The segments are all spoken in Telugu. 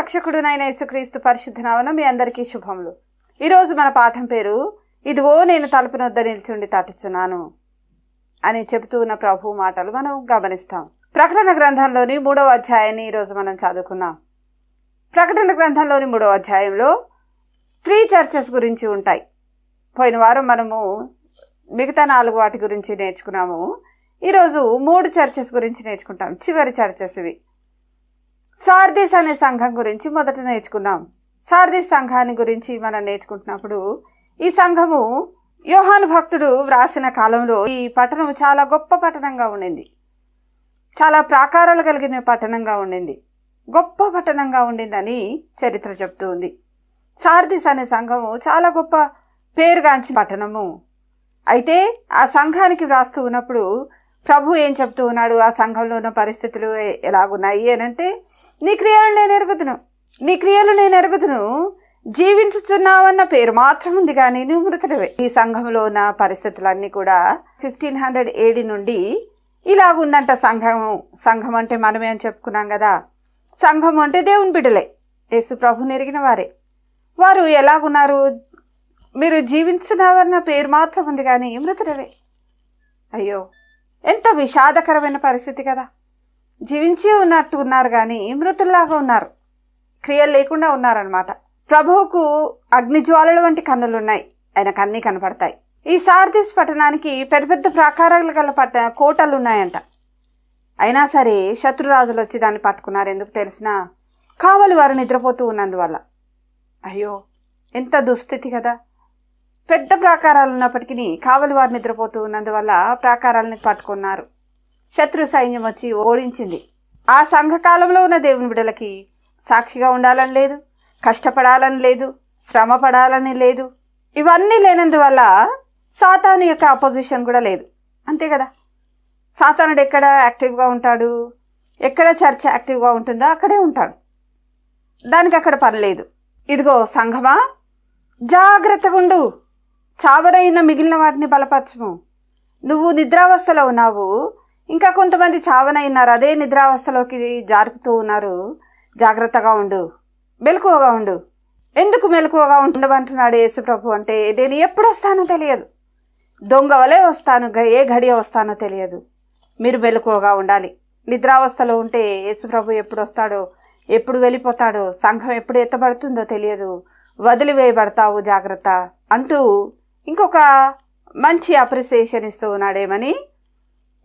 రక్షకుడునైన యేసుక్రీస్తు పరిశుద్ధ నామన మీ అందరికీ శుభములు. ఈరోజు మన పాఠం పేరు ఇదిగో నేను తలుపు నొద్ద నిల్చుండి తట్టుచున్నాను అని చెబుతూ ఉన్న ప్రభు మాటలు మనం గమనిస్తాం. ప్రకటన గ్రంథంలోని మూడవ అధ్యాయాన్ని ఈరోజు మనం చదువుకుందాం. ప్రకటన గ్రంథంలోని మూడవ అధ్యాయంలో త్రీ చర్చెస్ గురించి ఉంటాయి. పోయిన వారం మనము మిగతా నాలుగు వాటి గురించి నేర్చుకున్నాము. ఈరోజు మూడు చర్చెస్ గురించి నేర్చుకుంటాం. చివరి చర్చెస్ ఇవి. సార్దీస్ అనే సంఘం గురించి మొదట నేర్చుకున్నాం సార్దీస్ సంఘాన్ని గురించి మనం నేర్చుకుంటున్నప్పుడు ఈ సంఘము యోహాను భక్తుడు వ్రాసిన కాలంలో ఈ పట్టణం చాలా గొప్ప పట్టణంగా ఉండింది. చాలా ప్రాకారాలు కలిగిన పట్టణంగా ఉండింది. గొప్ప పట్టణంగా ఉండిందని చరిత్ర చెప్తూ ఉంది సార్దిస్ అనే సంఘము చాలా గొప్ప పేరుగాంచిన పట్టణము. అయితే ఆ సంఘానికి వ్రాస్తూ ఉన్నప్పుడు ప్రభు ఏం చెప్తూ ఉన్నాడు? ఆ సంఘంలో ఉన్న పరిస్థితులు ఎలాగున్నాయి అని అంటే నీ క్రియలు నేను ఎరుగుతును నీ క్రియలు నేను ఎరుగుతును జీవించుతున్నావన్న పేరు మాత్రం ఉంది కానీ నువ్వు మృతులవే ఈ సంఘంలో ఉన్న పరిస్థితులన్నీ కూడా ఫిఫ్టీన్ హండ్రెడ్ ఏడి నుండి ఇలాగుందంట సంఘము. సంఘం అంటే మనమే అని చెప్పుకున్నాం కదా. సంఘం అంటే దేవుని బిడ్డలే. యేసు ప్రభు నెరిగిన వారే. వారు ఎలాగున్నారు? మీరు జీవించున్నావన్న పేరు మాత్రం ఉంది కానీ మృతులవే అయ్యో. ఎంత విషాదకరమైన పరిస్థితి కదా. జీవించి ఉన్నట్టు ఉన్నారు కానీ మృతుల్లాగా ఉన్నారు. క్రియలు లేకుండా ఉన్నారనమాట ప్రభువుకు అగ్నిజ్వాలల వంటి కన్నులు ఉన్నాయి ఆయనకు అన్నీ కనపడతాయి. ఈ సారథిస్ పట్టణానికి పెద్ద పెద్ద ప్రాకారాలు గల పట్ట కోటలు ఉన్నాయంట అయినా సరే శత్రురాజులు వచ్చి దాన్ని పట్టుకున్నారు ఎందుకు తెలిసినా కావలి వారు నిద్రపోతూ ఉన్నందువల్ల. అయ్యో ఎంత దుస్థితి కదా. పెద్ద ప్రాకారాలు ఉన్నప్పటికీ కావలి వారు నిద్రపోతూ ఉన్నందువల్ల ప్రాకారాలను పట్టుకున్నారు. శత్రు సైన్యం వచ్చి ఓడించింది. ఆ సంఘకాలంలో ఉన్న దేవుని బిడలకి సాక్షిగా ఉండాలని లేదు కష్టపడాలని లేదు శ్రమ పడాలని లేదు. ఇవన్నీ లేనందువల్ల సాతాను యొక్క అపోజిషన్ కూడా లేదు. అంతే కదా? సాతానుడు ఎక్కడ యాక్టివ్గా ఉంటాడు? ఎక్కడ చర్చ యాక్టివ్గా ఉంటుందో అక్కడే ఉంటాడు. దానికి అక్కడ పని లేదు. ఇదిగో సంఘమా జాగ్రత్తగా ఉండు చావరైన మిగిలిన వాటిని బలపరచము. నువ్వు నిద్రావస్థలో ఉన్నావు. ఇంకా కొంతమంది చావనైనారు అదే నిద్రావస్థలోకి జారుపుతూ ఉన్నారు. జాగ్రత్తగా ఉండు. మెలకువగా ఉండు. ఎందుకు మెలకువగా ఉండమంటున్నాడు యేసుప్రభు అంటే నేను ఎప్పుడు వస్తానో తెలియదు. దొంగ వలే వస్తాను ఏ ఘడియ వస్తానో తెలియదు. మీరు మెలకువగా ఉండాలి. నిద్రావస్థలో ఉంటే యేసుప్రభు ఎప్పుడు వస్తాడో ఎప్పుడు వెళ్ళిపోతాడో సంఘం ఎప్పుడు ఎత్తబడుతుందో తెలియదు. వదిలివేయబడతావు జాగ్రత్త అంటూ ఇంకొక మంచి అప్రిసియేషన్ ఇస్తూ ఉన్నాడేమని?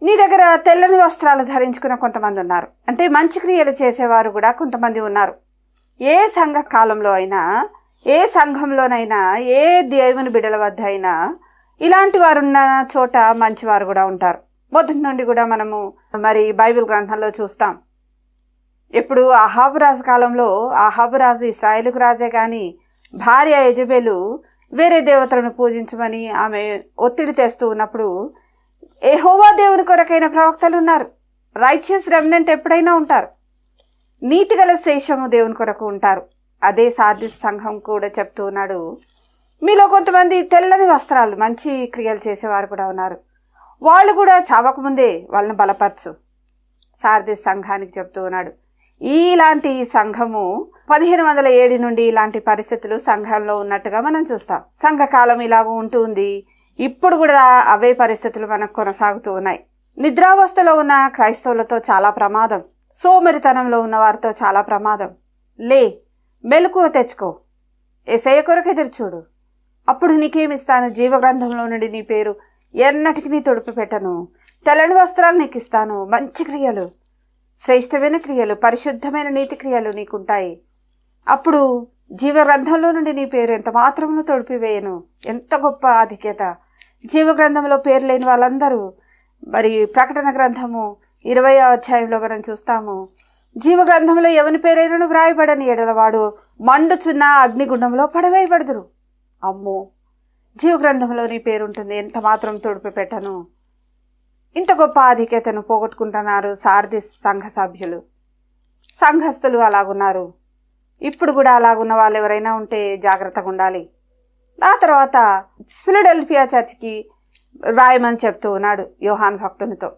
నీ దగ్గర తెల్లని వస్త్రాలు ధరించుకున్న కొంతమంది ఉన్నారు. అంటే మంచి క్రియలు చేసేవారు కూడా కొంతమంది ఉన్నారు. ఏ సంఘ కాలంలో అయినా ఏ సంఘంలోనైనా ఏ దేవుని బిడల వద్ద అయినా ఇలాంటి వారు ఉన్న చోట మంచివారు కూడా ఉంటారు. మొదటి నుండి కూడా మనము మరి బైబిల్ గ్రంథంలో చూస్తాం. ఇప్పుడు అహాబు రాజు కాలంలో అహాబు రాజు ఇస్రాయేలుకు రాజే కానీ భార్య యజబేలు వేరే దేవతలను పూజించమని ఆమె ఒత్తిడి తెస్తూ ఉన్నప్పుడు ఏహోవా దేవుని కొరకైన ప్రవక్తలు ఉన్నారు. రైచియస్ రెమినెంట్ ఎప్పుడైనా ఉంటారు. నీతిగల శేషము దేవుని కొరకు ఉంటారు. అదే సార్థి సంఘం కూడా చెప్తూ ఉన్నాడు. మీలో కొంతమంది తెల్లని వస్త్రాలు మంచి క్రియలు చేసేవారు కూడా ఉన్నారు. వాళ్ళు కూడా చావకముందే వాళ్ళని బలపరచు. సారథి సంఘానికి చెప్తూ ఉన్నాడు. ఇలాంటి సంఘము పదిహేను వందల ఏడు నుండి ఇలాంటి పరిస్థితులు సంఘంలో ఉన్నట్టుగా మనం చూస్తాం. సంఘకాలం ఇలాగ ఉంటుంది ఇప్పుడు కూడా అవే పరిస్థితులు మనకు కొనసాగుతూ ఉన్నాయి. నిద్రావస్థలో ఉన్న క్రైస్తవులతో చాలా ప్రమాదం. సోమరితనంలో ఉన్న వారితో చాలా ప్రమాదం. లే మెలకువ తెచ్చుకో. ఎసయ కొరకు ఎదురు చూడు. అప్పుడు నీకేమిస్తాను? జీవగ్రంథంలో నుండి నీ పేరు ఎన్నటికి నీ తొడుపు పెట్టను. తెల్లని వస్త్రాలు నీకు ఇస్తాను మంచి క్రియలు. శ్రేష్టమైన క్రియలు పరిశుద్ధమైన నీతి క్రియలు నీకుంటాయి. అప్పుడు జీవగ్రంథంలో నుండి నీ పేరు ఎంత మాత్రమును తొడిపివేయను? ఎంత గొప్ప ఆధిక్యత. జీవగ్రంథంలో పేరు లేని వాళ్ళందరూ మరి ప్రకటన గ్రంథము ఇరవై అధ్యాయంలో మనం చూస్తాము. జీవగ్రంథంలో ఎవని పేరైనను వ్రాయబడని ఎడలవాడు మండుచున్న అగ్నిగుండంలో పడవేయబడదురు. అమ్మో! జీవగ్రంథంలో నీ పేరుంటుంది ఎంత మాత్రం తొడిపి పెట్టను ఇంత గొప్ప ఆధిక్యతను పోగొట్టుకుంటున్నారు సారథి సంఘ సభ్యులు. సంఘస్థులు అలాగున్నారు. ఇప్పుడు కూడా అలాగున్న వాళ్ళు ఎవరైనా ఉంటే జాగ్రత్తగా ఉండాలి. ఆ తర్వాత ఫిలడెల్ఫియా చర్చ్కి రాయమని చెప్తూ ఉన్నాడు యోహాన్ భక్తునితో.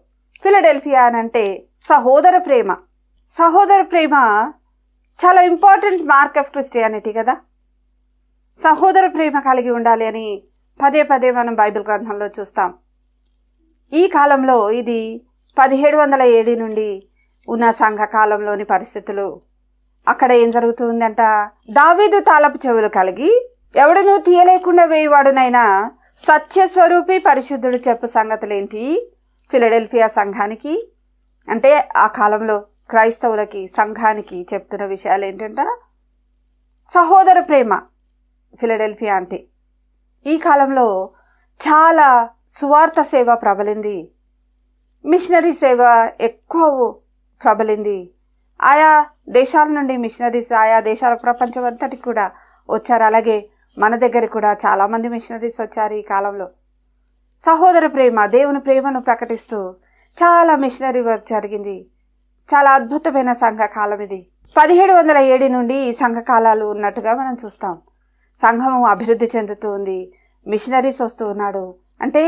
ఫిలడెల్ఫియా అని అంటే సహోదర ప్రేమ. సహోదర ప్రేమ చాలా ఇంపార్టెంట్ మార్క్ ఆఫ్ క్రిస్టియానిటీ కదా. సహోదర ప్రేమ కలిగి ఉండాలి అని పదే పదే మనం బైబిల్ గ్రంథంలో చూస్తాం. ఈ కాలంలో ఇది పదిహేడు వందల ఏడు నుండి ఉన్న సంఘ కాలంలోని పరిస్థితులు. అక్కడ ఏం జరుగుతుందంట? దావీదు తాళపు చెవులు కలిగి ఎవడనూ తీయలేకుండా వేయవాడునైనా సత్యస్వరూపి పరిశుద్ధుడు చెప్పు సంగతులేంటి? ఫిలడెల్ఫియా సంఘానికి అంటే ఆ కాలంలో క్రైస్తవులకి సంఘానికి చెప్తున్న విషయాలు ఏంటంట సహోదర ప్రేమ ఫిలడెల్ఫియా అంటే. ఈ కాలంలో చాలా సువార్త సేవ ప్రబలింది. మిషనరీ సేవ ఎక్కువ ప్రబలింది. ఆయా దేశాల నుండి మిషనరీస్ ఆయా దేశాల ప్రపంచం అంతటికి కూడా వచ్చారు. అలాగే మన దగ్గర కూడా చాలామంది మిషనరీస్ వచ్చారు ఈ కాలంలో. సహోదర ప్రేమ దేవుని ప్రేమను ప్రకటిస్తూ చాలా మిషనరీ వర్క్ జరిగింది. చాలా అద్భుతమైన సంఘ కాలం ఇది. పదిహేడు వందల ఏడు నుండి ఈ సంఘ కాలాలు ఉన్నట్టుగా మనం చూస్తాం. సంఘము అభివృద్ధి చెందుతూ ఉంది. మిషనరీస్ వస్తూ ఉన్నాడు అంటే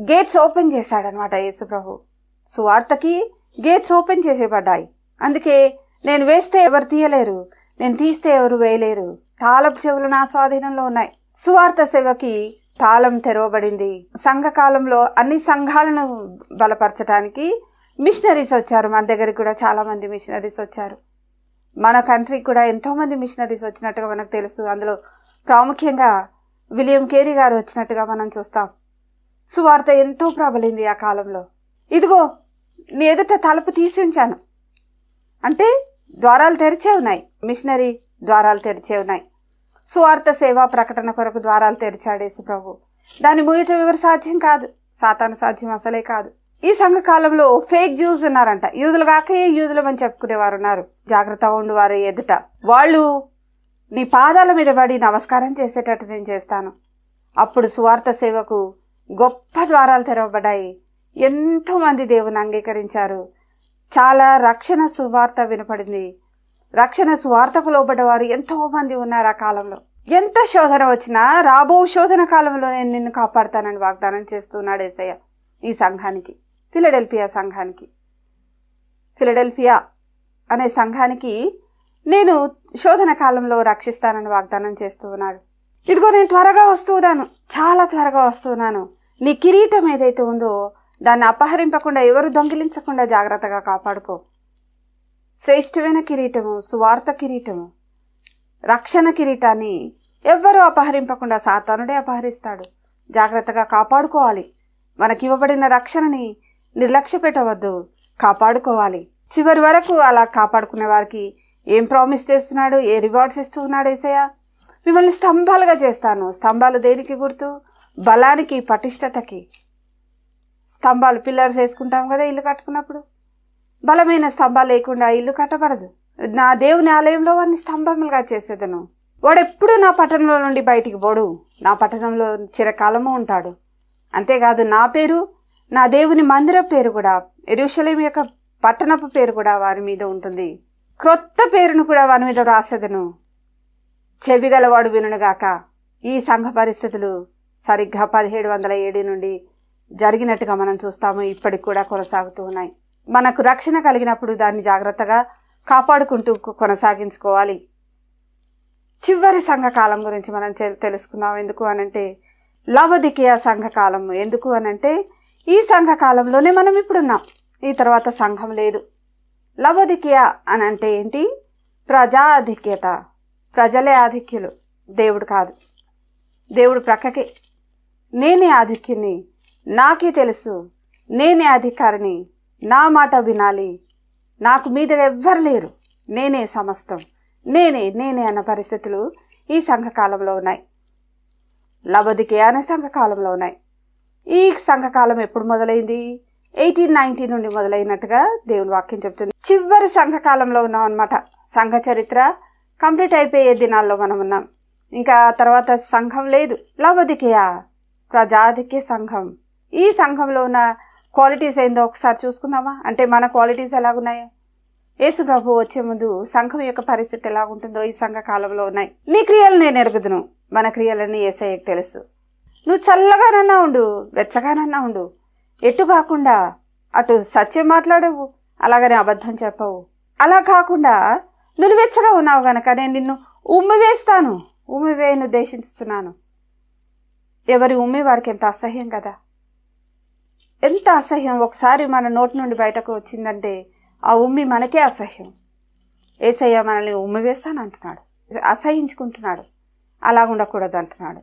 గేట్స్ ఓపెన్ చేశాడనమాట యేసుప్రభు సువార్తకి గేట్స్ ఓపెన్ చేసేబడ్డాయి. అందుకే నేను వేస్తే ఎవరు తీయలేరు నేను తీస్తే ఎవరు వేయలేరు. తాళపు చెవులు నా స్వాధీనంలో ఉన్నాయి. సువార్త సేవకి తాళం తెరవబడింది. సంఘ కాలంలో అన్ని సంఘాలను బలపరచడానికి మిషనరీస్ వచ్చారు. మన దగ్గరికి కూడా చాలామంది మిషనరీస్ వచ్చారు. మన కంట్రీకి కూడా ఎంతోమంది మిషనరీస్ వచ్చినట్టుగా మనకు తెలుసు. అందులో ప్రాముఖ్యంగా విలియం కేరీ గారు వచ్చినట్టుగా మనం చూస్తాం. సువార్త ఎంతో ప్రబలింది ఆ కాలంలో. ఇదిగో నీ ఎదుట తలుపు తీసి ఉంచాను. అంటే ద్వారాలు తెరిచే ఉన్నాయి. మిషనరీ ద్వారాలు తెరిచే ఉన్నాయి. సువార్త సేవా ప్రకటన కొరకు ద్వారాలు తెరిచాడు యేసుప్రభు. దాన్ని మూయటం ఎవరు సాధ్యం కాదు. సాతాన సాధ్యం అసలే కాదు. ఈ సంఘ కాలంలో ఫేక్ జ్యూస్ ఉన్నారంట. యూదులు కాకే యూదులు అని చెప్పుకునేవారు ఉన్నారు జాగ్రత్తగా ఉండు వారు ఎదుట. వాళ్ళు నీ పాదాల మీద పడి నమస్కారం చేసేటట్టు నేను చేస్తాను. అప్పుడు సువార్త సేవకు గొప్ప ద్వారాలు తెరవబడ్డాయి. ఎంతోమంది దేవుని అంగీకరించారు. చాలా రక్షణ సువార్త వినపడింది. రక్షణ సువార్తకు లోబడ్డవారు ఎంతోమంది ఉన్నారు ఆ కాలంలో. ఎంత శోధన వచ్చినా రాబో శోధన కాలంలో నేను నిన్ను కాపాడుతానని వాగ్దానం చేస్తున్నాడు ఏసయ్య ఈ సంఘానికి ఫిలడెల్ఫియా సంఘానికి. ఫిలడెల్ఫియా అనే సంఘానికి నేను శోధన కాలంలో రక్షిస్తానని వాగ్దానం చేస్తూ ఉన్నాడు. ఇదిగో నేను త్వరగా వస్తున్నాను చాలా త్వరగా వస్తున్నాను నీ కిరీటం ఏదైతే ఉందో దాన్ని అపహరింపకుండా ఎవరు దొంగిలించకుండా జాగ్రత్తగా కాపాడుకో. శ్రేష్టమైన కిరీటము సువార్త కిరీటము రక్షణ కిరీటాన్ని ఎవ్వరూ అపహరింపకుండా సాతానుడే అపహరిస్తాడు. జాగ్రత్తగా కాపాడుకోవాలి. మనకివ్వబడిన రక్షణని నిర్లక్ష్య పెట్టవద్దు కాపాడుకోవాలి. చివరి వరకు అలా కాపాడుకునే వారికి ఏం ప్రామిస్ చేస్తున్నాడు? ఏ రివార్డ్స్ ఇస్తూ ఉన్నాడు ఏసయ్య? మిమ్మల్ని స్తంభాలుగా చేస్తాను. స్తంభాలు దేనికి గుర్తు? బలానికి పటిష్టతకి. స్తంభాలు పిల్లర్స్ వేసుకుంటాం కదా ఇల్లు కట్టుకున్నప్పుడు. బలమైన స్తంభాలు లేకుండా ఇల్లు కట్టబడదు. నా దేవుని ఆలయంలో వాడిని స్తంభములుగా చేసేదను. వాడెప్పుడు నా పట్టణంలో నుండి బయటికి పోడు. నా పట్టణంలో చిరకాలము ఉంటాడు. అంతేకాదు నా పేరు నా దేవుని మందిర పేరు కూడా ఎరుషలేం యొక్క పట్టణపు పేరు కూడా వారి మీద ఉంటుంది. క్రొత్త పేరును కూడా వాని మీద రాసేదను. చెవిగలవాడు వినుగాక ఈ సంఘ పరిస్థితులు సరిగ్గా పదిహేడు వందల ఏడు నుండి జరిగినట్టుగా మనం చూస్తాము. ఇప్పటికి కూడా కొనసాగుతూ ఉన్నాయి. మనకు రక్షణ కలిగినప్పుడు దాన్ని జాగ్రత్తగా కాపాడుకుంటూ కొనసాగించుకోవాలి. చివరి సంఘకాలం గురించి మనం చె- ఎందుకు అనంటే లవదికియా సంఘకాలం ఎందుకు అనంటే ఈ సంఘకాలంలోనే మనం ఇప్పుడున్నాం. ఈ తర్వాత సంఘం లేదు. లవదికియా అని అంటే ఏంటి? ప్రజా ఆధిక్యత ప్రజలే ఆధిక్యులు. దేవుడు కాదు. దేవుడు ప్రక్కకే. నేనే ఆధిక్యుని నాకే తెలుసు. నేనే అధికారిని. నా మాట వినాలి. నాకు మీద ఎవ్వరు లేరు. నేనే సమస్తం. నేనే నేనే అన్న పరిస్థితులు ఈ సంఘకాలంలో ఉన్నాయి. లవదికే అనే సంఘకాలంలో ఉన్నాయి. ఈ సంఘకాలం ఎప్పుడు మొదలైంది? ఎయిటీన్ నైన్టీ నుండి మొదలైనట్టుగా దేవుని వాక్యం చెప్తుంది. చివరి సంఘకాలంలో ఉన్నాం అనమాట సంఘ చరిత్ర కంప్లీట్ అయిపోయే దినాల్లో మనం ఉన్నాం. ఇంకా తర్వాత సంఘం లేదు. లవదికయా? ప్రజాధిక్య సంఘం. ఈ సంఘంలో ఉన్న క్వాలిటీస్ ఏందో ఒకసారి చూసుకుందామా? అంటే మన క్వాలిటీస్ ఎలాగున్నాయో? యేసు ప్రభు వచ్చే ముందు సంఘం యొక్క పరిస్థితి ఎలా ఉంటుందో ఈ సంఘ కాలంలో ఉన్నాయి. నీ క్రియలు నేను ఎరుగుదును. మన క్రియలని ఏసయ్యకు తెలుసు. నువ్వు చల్లగానన్నా ఉండు వెచ్చగానన్నా ఉండు. ఎటు కాకుండా అటు సత్యం మాట్లాడవు. అలాగనే అబద్ధం చెప్పవు. అలా కాకుండా నులివెచ్చగా ఉన్నావు గనక నేను నిన్ను ఉమ్మివేస్తాను. ఉమ్మివేయను ఉద్దేశిస్తున్నాను ఎవరి ఉమ్మి వారికి ఎంత అసహ్యం కదా. ఎంత అసహ్యం ఒకసారి మన నోటి నుండి బయటకు వచ్చిందంటే ఆ ఉమ్మి మనకే అసహ్యం. ఏసయ్య మనల్ని ఉమ్మి వేస్తాను అంటున్నాడు అసహించుకుంటున్నాడు. అలా ఉండకూడదు అంటున్నాడు.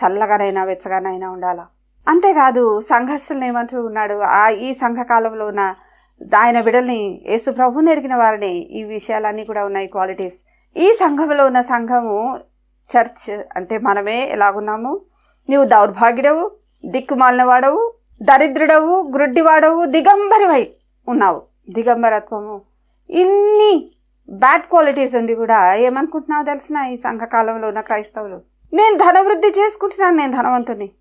చల్లగానైనా వెచ్చగానైనా ఉండాలా? అంతేకాదు సంఘస్థులను ఏమంటూ ఉన్నాడు ఆ ఈ సంఘకాలంలో ఉన్న ఆయన విడల్ని యేసు ప్రభు నెరిగిన వారిని ఈ విషయాలన్నీ కూడా ఉన్నాయి క్వాలిటీస్. ఈ సంఘంలో ఉన్న సంఘము చర్చ్ అంటే మనమే ఎలాగున్నాము? నీవు దౌర్భాగ్యుడవు దిక్కుమాలిన వాడవు దరిద్రుడవు గ్రుడ్డివాడవు దిగంబరివై ఉన్నావు. దిగంబరత్వము. ఇన్ని బ్యాడ్ క్వాలిటీస్ ఉండి కూడా ఏమనుకుంటున్నావు తెలిసిన ఈ సంఘకాలంలో ఉన్న క్రైస్తవులు? నేను ధనవృద్ధి చేసుకుంటున్నాను నేను ధనవంతుని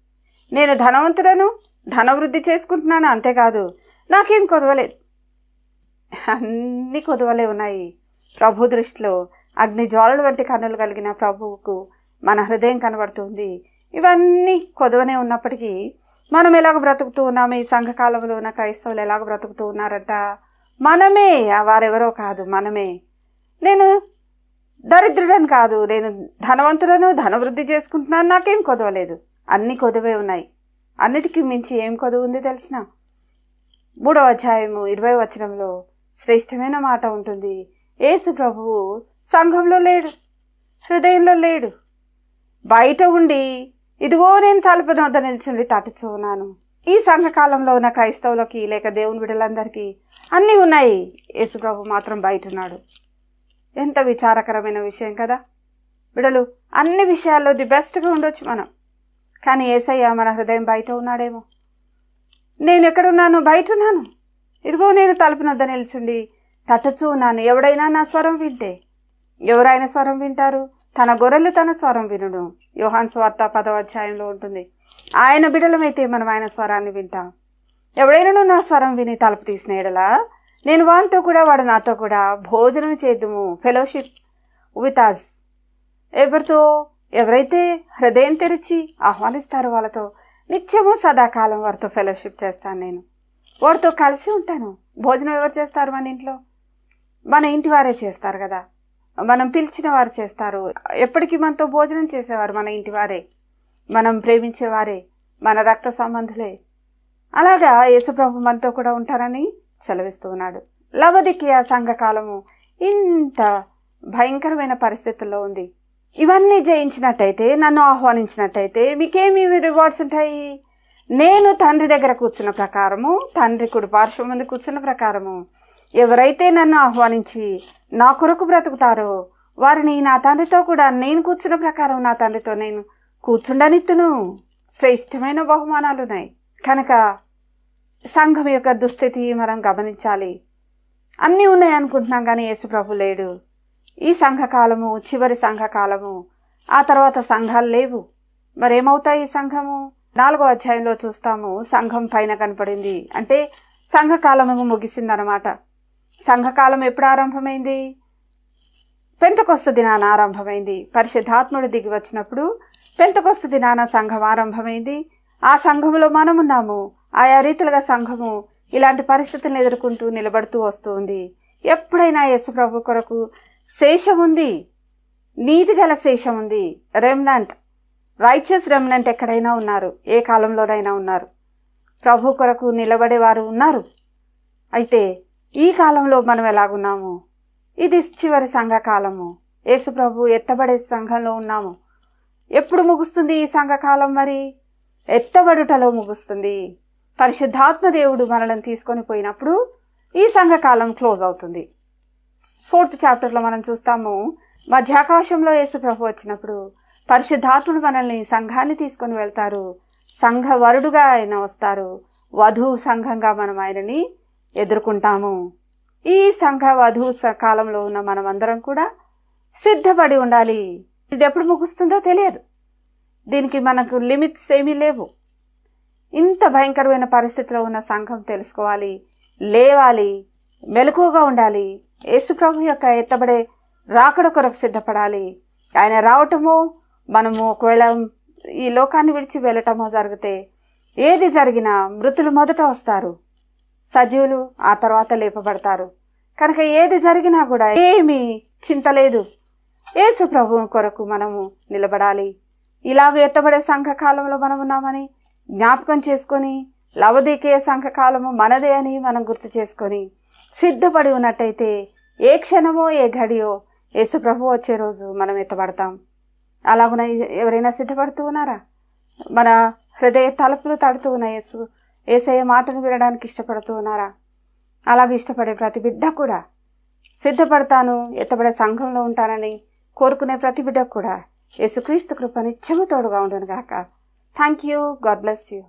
నేను ధనవంతుడను ధనవృద్ధి చేసుకుంటున్నాను అంతేకాదు నాకేం కొదవలేదు. అన్ని కొదవలే ఉన్నాయి. ప్రభు దృష్టిలో అగ్ని జ్వాలల వంటి కన్నులు కలిగిన ప్రభువుకు మన హృదయం కనబడుతుంది. ఇవన్నీ కొదవనే ఉన్నప్పటికీ మనం ఎలాగ బ్రతుకుతూ ఉన్నాము? ఈ సంఘకాలంలో ఉన్న క్రైస్తవులు ఎలాగ బ్రతుకుతూ ఉన్నారంట? మనమే ఆ వారెవరో కాదు మనమే. నేను దరిద్రుడని కాదు నేను ధనవంతులను ధనవృద్ధి చేసుకుంటున్నాను నాకేం కొదవలేదు. అన్ని కొదవే ఉన్నాయి. అన్నిటికీ మించి ఏం కొదవు ఉంది తెలిసిన? మూడవ అధ్యాయము ఇరవై వచనంలో శ్రేష్టమైన మాట ఉంటుంది. యేసు ప్రభువు సంఘంలో లేడు హృదయంలో లేడు. బయట ఉండి ఇదిగో నేను తలుపు వద్ద నిల్చుండి తట్టుచూ ఉన్నాను. ఈ సంఘకాలంలో ఉన్న క్రైస్తవులకి లేక దేవుని బిడ్డలందరికీ అన్నీ ఉన్నాయి. యేసుప్రభు మాత్రం బయట ఉన్నాడు. ఎంత విచారకరమైన విషయం కదా. బిడలు అన్ని విషయాల్లో ది బెస్ట్గా ఉండొచ్చు మనం. కానీ ఏసయ్య మన హృదయం బయట ఉన్నాడేమో. నేను ఎక్కడున్నాను బయట ఉన్నాను. ఇదిగో నేను తలుపునొద్ద నిల్చుండి తట్టచూ ఉన్నాను. ఎవడైనా నా స్వరం వింటే. ఎవరైనా స్వరం వింటారు? తన గొర్రెలు తన స్వరం వినుడు యోహాన్ స్వార్త పదవ అధ్యాయంలో ఉంటుంది. ఆయన బిడలమైతే మనం ఆయన స్వరాన్ని వింటాం. ఎవడైనా నా స్వరం విని తలుపు తీసిన ఎడలా నేను వానితో కూడా వాడు నాతో కూడా భోజనం చేద్దుము. ఫెలోషిప్ వితాజ్ ఎవరితో? ఎవరైతే హృదయం తెరిచి ఆహ్వానిస్తారో వాళ్ళతో నిత్యము సదాకాలం వారితో ఫెలోషిప్ చేస్తాను నేను. వారితో కలిసి ఉంటాను. భోజనం ఎవరు చేస్తారు మన ఇంట్లో? మన ఇంటి వారే చేస్తారు కదా. మనం పిలిచిన వారు చేస్తారు. ఎప్పటికీ మనతో భోజనం చేసేవారు మన ఇంటి వారే. మనం ప్రేమించేవారే మన రక్త సంబంధులే. అలాగా యేసుప్రభు మనతో కూడా ఉంటారని సెలవిస్తూ ఉన్నాడు. లవదికియా సంఘకాలము ఇంత భయంకరమైన పరిస్థితుల్లో ఉంది. ఇవన్నీ జయించినట్టయితే నన్ను ఆహ్వానించినట్టయితే మీకేమి రివార్డ్స్ ఉంటాయి? నేను తండ్రి దగ్గర కూర్చున్న ప్రకారము తండ్రి కుడి పార్శ్వం ముందు కూర్చున్న ప్రకారము ఎవరైతే నన్ను ఆహ్వానించి నా కొరకు బ్రతుకుతారో వారిని నా తండ్రితో కూడా నేను కూర్చున్న ప్రకారం నా తండ్రితో నేను కూర్చుండనిత్తును. శ్రేష్టమైన బహుమానాలు ఉన్నాయి. కనుక సంఘం యొక్క దుస్థితి మనం గమనించాలి. అన్నీ ఉన్నాయి అనుకుంటున్నాం కానీ యేసుప్రభు లేడు. ఈ సంఘకాలము చివరి సంఘకాలము ఆ తర్వాత సంఘాలు లేవు. మరేమవుతాయి ఈ సంఘము? నాలుగో అధ్యాయంలో చూస్తాము సంఘం పైన కనపడింది. అంటే సంఘకాలము ముగిసిందనమాట సంఘకాలం ఎప్పుడు ఆరంభమైంది? పెంతకొస్త దినాన ఆరంభమైంది. పరిశుద్ధాత్ముడు దిగి వచ్చినప్పుడు పెంతకొస్త దినాన సంఘం ఆరంభమైంది. ఆ సంఘములో మనమున్నాము. ఆయా రీతిలుగా సంఘము ఇలాంటి పరిస్థితులను ఎదుర్కొంటూ నిలబడుతూ వస్తుంది. ఎప్పుడైనా యేసుప్రభు కొరకు శేషం ఉంది నీతి గల శేషం ఉంది రెమ్నంట్ రైచస్ రెమినెంట్ ఎక్కడైనా ఉన్నారు? ఏ కాలంలోనైనా ఉన్నారు? ప్రభు కొరకు నిలబడేవారు ఉన్నారు? అయితే ఈ కాలంలో మనం ఎలాగున్నాము? ఇది చివరి సంఘకాలము యేసుప్రభు ఎత్తబడే సంఘంలో ఉన్నాము. ఎప్పుడు ముగుస్తుంది ఈ సంఘకాలం మరి? ఎత్తబడుటలో ముగుస్తుంది. పరిశుద్ధాత్మ దేవుడు మనల్ని తీసుకొని పోయినప్పుడు ఈ సంఘకాలం క్లోజ్ అవుతుంది. ఫోర్త్ చాప్టర్లో మనం చూస్తాము మధ్యాకాశంలో యేసు ప్రభు వచ్చినప్పుడు పరిశుద్ధాత్ముడు మనల్ని సంఘాన్ని తీసుకొని వెళ్తారు. సంఘ వరుడుగా ఆయన వస్తారు. వధు సంఘంగా మనం ఆయనని ఎదుర్కొంటాము. ఈ సంఘ వధు స- కాలంలో ఉన్న మనమందరం కూడా సిద్ధపడి ఉండాలి. ఇది ఎప్పుడు ముగుస్తుందో తెలియదు. దీనికి మనకు లిమిట్స్ ఏమీ లేవు. ఇంత భయంకరమైన పరిస్థితిలో ఉన్న సంఘం తెలుసుకోవాలి. లేవాలి. మెలకువగా ఉండాలి. యేసుప్రభు యొక్క ఎత్తబడే రాకడ కొరకు సిద్ధపడాలి. ఆయన రావటమో మనము ఒకవేళ ఈ లోకాన్ని విడిచి వెళ్ళటమో జరిగితే ఏది జరిగినా మృతులు మొదట వస్తారు. సజీవులు ఆ తర్వాత లేపబడతారు. కనుక ఏది జరిగినా కూడా ఏమీ చింత లేదు. యేసు ప్రభు కొరకు మనము నిలబడాలి. ఇలాగ ఎత్తబడే సంఘకాలంలో మనం ఉన్నామని జ్ఞాపకం చేసుకొని లవదీకే సంఘకాలము మనదే అని మనం గుర్తు చేసుకొని సిద్ధపడి ఉన్నట్టయితే ఏ క్షణమో ఏ ఘడియో యేసు ప్రభు వచ్చే రోజు మనం ఎత్తబడతాం. అలాగున ఎవరైనా సిద్ధపడుతూ ఉన్నారా? మన హృదయ తలుపులు తడుతూ ఉన్న యేసు ఏసయ్య మాటను వినడానికి ఇష్టపడుతూ ఉన్నారా? అలాగే ఇష్టపడే ప్రతి బిడ్డ కూడా. సిద్ధపడతాను ఎత్తబడే సంఘంలో ఉంటానని కోరుకునే ప్రతి బిడ్డకు కూడా యేసుక్రీస్తు కృప నిత్యము తోడుగా ఉండను గాక thank you God bless you